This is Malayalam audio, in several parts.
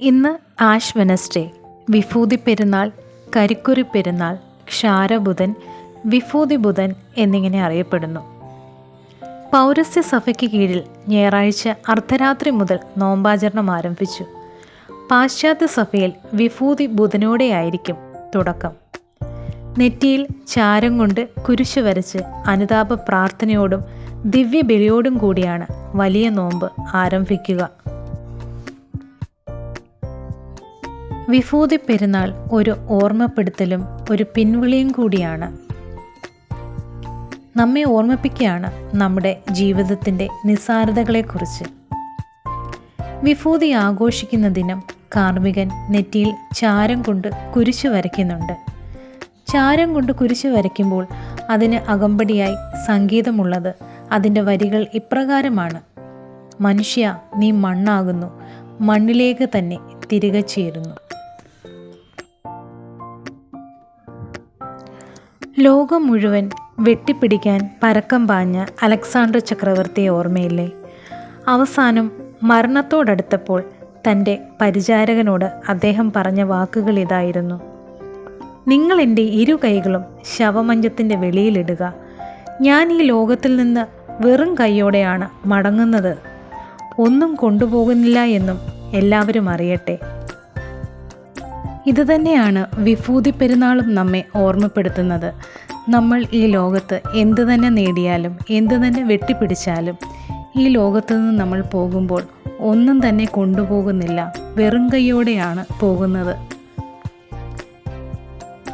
ഇന്ന് ആഷ് വെനസ്ഡേ വിഭൂതി പെരുന്നാൾ കരിക്കുറി പെരുന്നാൾ ക്ഷാരബുധൻ വിഭൂതി ബുധൻ എന്നിങ്ങനെ അറിയപ്പെടുന്നു. പൗരസ്യ സഭയ്ക്ക് കീഴിൽ ഞായറാഴ്ച അർദ്ധരാത്രി മുതൽ നോമ്പാചരണം ആരംഭിച്ചു. പാശ്ചാത്യ സഭയിൽ വിഭൂതി ബുധനോടെയായിരിക്കും തുടക്കം. നെറ്റിയിൽ ചാരം കൊണ്ട് കുരിശു വരച്ച് അനുതാപ പ്രാർത്ഥനയോടും ദിവ്യബലിയോടും കൂടിയാണ് വലിയ നോമ്പ് ആരംഭിക്കുക. വിഭൂതി പെരുന്നാൾ ഒരു ഓർമ്മപ്പെടുത്തലും ഒരു പിൻവിളിയും കൂടിയാണ്. നമ്മെ ഓർമ്മിപ്പിക്കുകയാണ് നമ്മുടെ ജീവിതത്തിന്റെ നിസ്സാരതകളെക്കുറിച്ച്. വിഭൂതി ആഘോഷിക്കുന്ന ദിനം കാർമികൻ നെറ്റിയിൽ ചാരം കൊണ്ട് കുരിശു വരയ്ക്കുന്നുണ്ട്. ചാരം കൊണ്ട് കുരിശു വരയ്ക്കുമ്പോൾ അതിന് അകമ്പടിയായി സംഗീതമുള്ളത് അതിന്റെ വരികൾ ഇപ്രകാരമാണ്. മനുഷ്യ നീ മണ്ണാകുന്നു മണ്ണിലേക്ക് തന്നെ തിരികെ ചേരുന്നു. ലോകം മുഴുവൻ വെട്ടിപ്പിടിക്കാൻ പരക്കം പാഞ്ഞ അലക്സാണ്ടർ ചക്രവർത്തിയെ ഓർമ്മയില്ലേ? അവസാനം മരണത്തോടടുത്തപ്പോൾ തന്റെ പരിചാരകനോട് അദ്ദേഹം പറഞ്ഞ വാക്കുകൾ ഇതായിരുന്നു. നിങ്ങൾ എന്റെ ഇരു കൈകളും ശവമഞ്ചത്തിന്റെ വെളിയിലിടുക. ഞാൻ ഈ ലോകത്തിൽ നിന്ന് വെറും കൈയോടെയാണ് മടങ്ങുന്നത്. ഒന്നും കൊണ്ടുപോകുന്നില്ല എന്നും എല്ലാവരും അറിയട്ടെ. ഇതുതന്നെയാണ് വിഭൂതി പെരുന്നാളും നമ്മെ ഓർമ്മപ്പെടുത്തുന്നത്. നമ്മൾ ഈ ലോകത്ത് എന്തു തന്നെ നേടിയാലും എന്തു തന്നെ വെട്ടിപ്പിടിച്ചാലും ഈ ലോകത്തു നിന്ന് നമ്മൾ പോകുമ്പോൾ ഒന്നും തന്നെ കൊണ്ടുപോകുന്നില്ല വെറും കൈയോടെയാണ് പോകുന്നത്.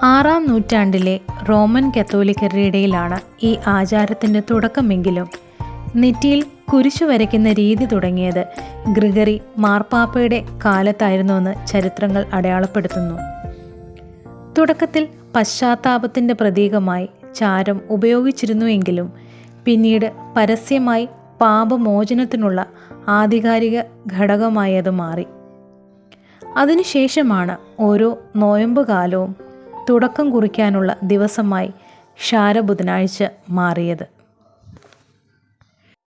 ആറാം നൂറ്റാണ്ടിലെ റോമൻ കത്തോലിക്കരുടെ ഇടയിലാണ് ഈ ആചാരത്തിന്റെ തുടക്കമെങ്കിലും നെറ്റിയിൽ കുരിശു വരയ്ക്കുന്ന രീതി തുടങ്ങിയത് ഗ്രിഗറി മാർപ്പാപ്പയുടെ കാലത്തായിരുന്നുവെന്ന് ചരിത്രങ്ങൾ അടയാളപ്പെടുത്തുന്നു. തുടക്കത്തിൽ പശ്ചാത്താപത്തിന്റെ പ്രതീകമായി ചാരം ഉപയോഗിച്ചിരുന്നുവെങ്കിലും പിന്നീട് പരസ്യമായി പാപമോചനത്തിനുള്ള ആധികാരിക ഘടകമായി അത് മാറി. അതിനുശേഷമാണ് ഓരോ നോയമ്പ് കാലവും തുടക്കം കുറിക്കാനുള്ള ദിവസമായി ക്ഷാര ബുധനാഴ്ച മാറിയത്.